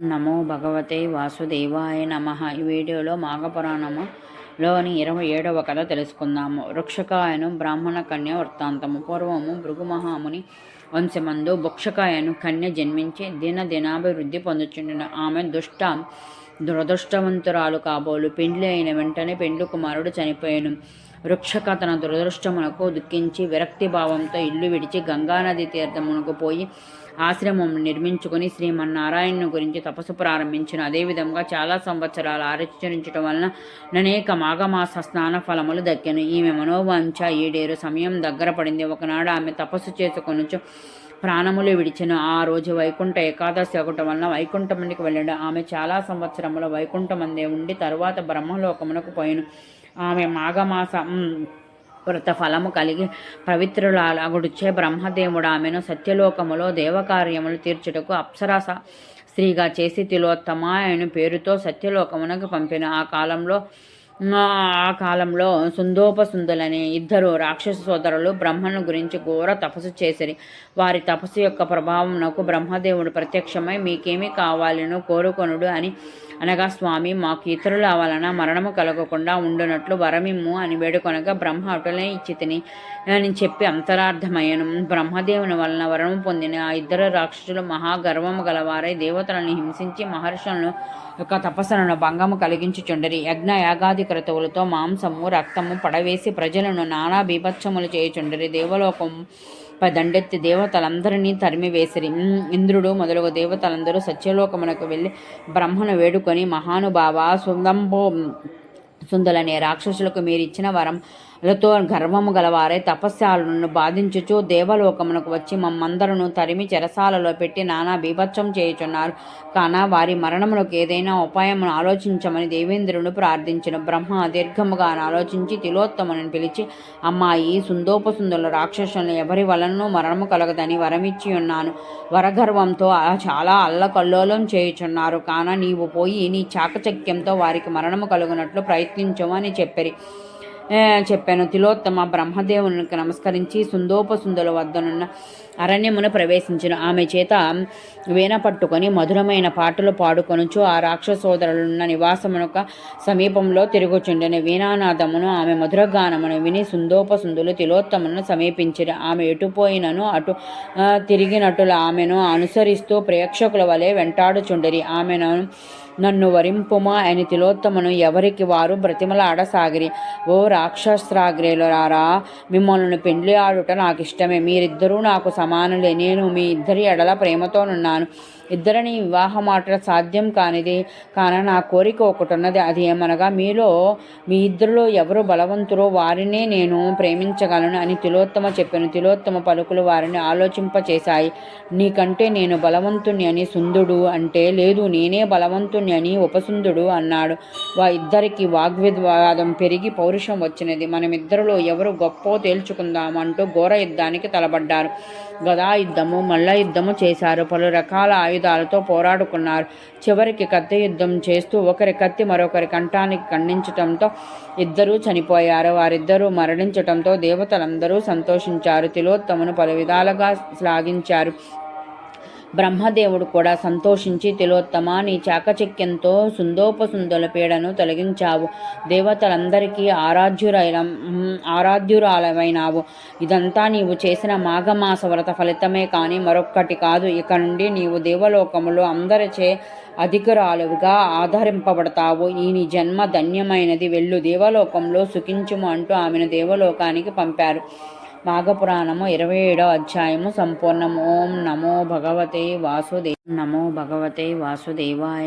నమో భగవతే వాసుదేవాయ నమ. ఈ వీడియోలో మాఘపురాణములోని ఇరవై ఏడవ కథ తెలుసుకుందాము. వృక్షకాయను బ్రాహ్మణ కన్య వృత్తాంతము. పూర్వము భృగుమహాముని వంశమందు భుక్షకాయను కన్య జన్మించి దిన దినాభివృద్ధి పొందుచుండిన. ఆమె దుష్ట దురదృష్టవంతురాలు కాబోలు. పెండ్లి అయిన వెంటనే పెండ్లు కుమారుడు చనిపోయాను. వృక్షక తన దురదృష్టమునకు దుఃఖించి విరక్తి భావంతో ఇల్లు విడిచి గంగానది తీర్థమునకు పోయి ఆశ్రమం నిర్మించుకుని శ్రీమన్నారాయణను గురించి తపస్సు ప్రారంభించిన. అదేవిధంగా చాలా సంవత్సరాలు ఆచరించడం వలన అనేక మాఘమాస స్నాన ఫలములు దక్కాను. ఈమె మనోవాంఛ ఈడేరు సమయం దగ్గర పడింది. ఒకనాడు ఆమె తపస్సు చేసుకొనుచు ప్రాణములు విడిచిన. ఆ రోజు వైకుంఠ ఏకాదశి ఒకటి వలన వైకుంఠమునికి వెళ్ళాడు. ఆమె చాలా సంవత్సరముల వైకుంఠమందే ఉండి తరువాత బ్రహ్మలోకమునకు పోయిను. ఆమె మాఘమాస వ్రత ఫలము కలిగి పవిత్రులాగుడిచ్చే బ్రహ్మదేవుడు ఆమెను సత్యలోకములో దేవకార్యములు తీర్చుటకు అప్సరాస స్త్రీగా చేసి తిలోత్తమ ఆయన పేరుతో సత్యలోకమునకు పంపిన. ఆ కాలంలో ఆ కాలంలో సుందోపసుందులనే ఇద్దరు రాక్షస సోదరులు బ్రహ్మను గురించి ఘోర తపస్సు చేసిరి. వారి తపస్సు యొక్క ప్రభావంకు బ్రహ్మదేవుడు ప్రత్యక్షమై మీకేమి కావాలను కోరుకొనుడు అని అనగా స్వామి మాకు ఇతరుల వలన మరణము కలగకుండా ఉండునట్లు వరమిమ్ము అని వేడుకొనగా బ్రహ్మ అటులే ఇచ్చితిని. అని చెప్పి అంతరార్థమయ్యను. బ్రహ్మదేవుని వలన వరము పొందిన ఆ ఇద్దరు రాక్షసులు మహాగర్వము గలవారై దేవతలను హింసించి మహర్షులను యొక్క తపస్సులను భంగము కలిగించుచుండరి. యజ్ఞ యాగాది క్రతువులతో మాంసము రక్తము పడవేసి ప్రజలను నానా బీభత్సములు చేయుచుండరి. దేవలోకం దండెత్తి దేవతలందరినీ తరిమివేసిరి. ఇంద్రుడు మొదలగు దేవతలందరూ సత్యలోకమునకు వెళ్ళి బ్రహ్మను వేడుకొని మహానుభావ సుందంబో సుందలనే రాక్షసులకు మీరిచ్చిన వరం లతో గర్వము గలవారే. తపస్యాలను బాధించుచు దేవలోకమునకు వచ్చి మమ్మందరను తరిమి చెరసాలలో పెట్టి నానా బీభత్సం చేయుచున్నారు. కాన వారి మరణములకు ఏదైనా ఉపాయమును ఆలోచించమని దేవేంద్రుడు ప్రార్థించిన. బ్రహ్మ దీర్ఘముగా ఆలోచించి తిలోత్తమును పిలిచి అమ్మాయి సుందోపసుందుల రాక్షసులను ఎవరి వలనను మరణము కలగదని వరమిచ్చి ఉన్నాను. వరగర్వంతో చాలా అల్లకల్లోలం చేయుచున్నారు. కాన నీవు పోయి నీ చాకచక్యంతో వారికి మరణము కలుగునట్లు ప్రయత్నించమని చెప్పరి. చెప్పాను. తిలోత్తమ బ్రహ్మదేవునికి నమస్కరించి సుందోపసుందుల వద్దనున్న అరణ్యమును ప్రవేశించిన. ఆమె చేత వీణ పట్టుకొని మధురమైన పాటలు పాడుకొనుచు ఆ రాక్షసోదరులున్న నివాసమునొక సమీపంలో తిరుగుచుండిన. వీణానాదమును ఆమె మధురగానమును విని సుందోపసుందులు తిలోత్తమును సమీపించిన ఆమె ఎటుపోయినను అటు తిరిగినట్టుల ఆమెను అనుసరిస్తూ ప్రేక్షకుల వలె వెంటాడుచుండిరి. ఆమెను నన్ను వరింపుమా అని తిలోత్తమను ఎవరికి వారు బ్రతిమలాడసాగిరి. ఓ రాక్షస్రాగ్రేలురారా మిమ్మల్ని పెండ్లి ఆడుట నాకు ఇష్టమే మీరిద్దరూ నాకు సమానులే. నేను మీ ఇద్దరి ఎడల ప్రేమతోనున్నాను. ఇద్దరిని వివాహమాట సాధ్యం కానిది కాన నా కోరిక ఒకటి ఉన్నది అది ఏమనగా మీలో మీ ఇద్దరిలో ఎవరు బలవంతురో వారినే నేను ప్రేమించగలను అని తిలోత్తమ చెప్పాను. తిలోత్తమ పలుకులు వారిని ఆలోచింపచేశాయి. నీకంటే నేను బలవంతుణ్ణి అని సుందుడు అంటే లేదు నేనే బలవంతుణ్ణి అని ఉపసుందుడు అన్నాడు. వా ఇద్దరికి వాగ్విద్వాదం పెరిగి పౌరుషం వచ్చినది. మనమిద్దరిలో ఎవరు గొప్ప తేల్చుకుందామంటూ ఘోర యుద్ధానికి తలబడ్డారు గదా యుద్ధము మల్ల యుద్ధము చేశారు. పలు రకాల ఆయుధాలతో పోరాడుకున్నారు. చివరికి కత్తి యుద్ధం చేస్తూ ఒకరి కత్తి మరొకరి కంఠానికి ఖండించటంతో ఇద్దరూ చనిపోయారు. వారిద్దరూ మరణించటంతో దేవతలందరూ సంతోషించారు. తిలోత్తమును పలు విధాలుగా శ్లాఘించారు. బ్రహ్మదేవుడు కూడా సంతోషించి తిలోత్తమ నీ చాకచక్యంతో సుందోపసుందుల పీడను తొలగించావు. దేవతలందరికీ ఆరాధ్యురైన ఆరాధ్యురాలమైనావు ఇదంతా నీవు చేసిన మాఘమాస వ్రత ఫలితమే కానీ మరొక్కటి కాదు. ఇక నుండి నీవు దేవలోకములో అందరిచే అధికరాలుగా ఆధారింపబడతావు. ఈ నీ జన్మ ధన్యమైనది. వెళ్ళు. దేవలోకంలో సుఖించుము అంటూ ఆమెను దేవలోకానికి పంపారు. మాఘపురాణము ఇరవై ఏడో అధ్యాయము సంపూర్ణం ఓం నమో భగవతే వాసుదేవ నమో భగవతే వాసుదేవాయ